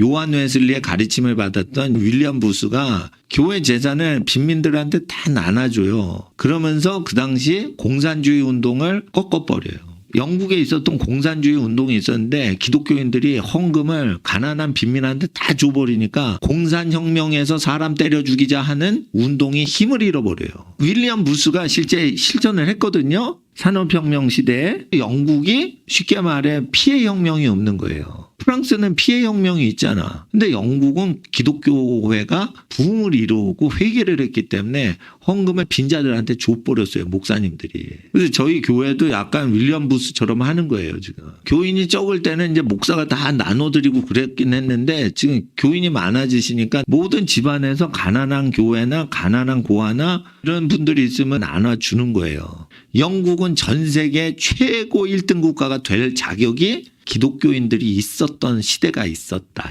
요한 웨슬리의 가르침을 받았던 윌리엄 부스가 교회 재산을 빈민들한테 다 나눠줘요. 그러면서 그 당시 공산주의 운동을 꺾어버려요. 영국에 있었던 공산주의 운동이 있었는데 기독교인들이 헌금을 가난한 빈민한테 다 줘버리니까 공산혁명에서 사람 때려 죽이자 하는 운동이 힘을 잃어버려요. 윌리엄 부스가 실제 실전을 했거든요. 산업혁명 시대에 영국이 쉽게 말해 피해 혁명이 없는 거예요. 프랑스는 피해 혁명이 있잖아. 근데 영국은 기독교회가 부흥을 이루고 회개를 했기 때문에 헌금을 빈자들한테 줘버렸어요. 목사님들이. 그래서 저희 교회도 약간 윌리엄 부스처럼 하는 거예요. 지금. 교인이 적을 때는 이제 목사가 다 나눠드리고 그랬긴 했는데 지금 교인이 많아지시니까 모든 집안에서 가난한 교회나 가난한 고아나 이런 분들이 있으면 나눠주는 거예요. 영국 은 전 세계 최고 1등 국가가 될 자격이 기독교인들이 있었던 시대가 있었다.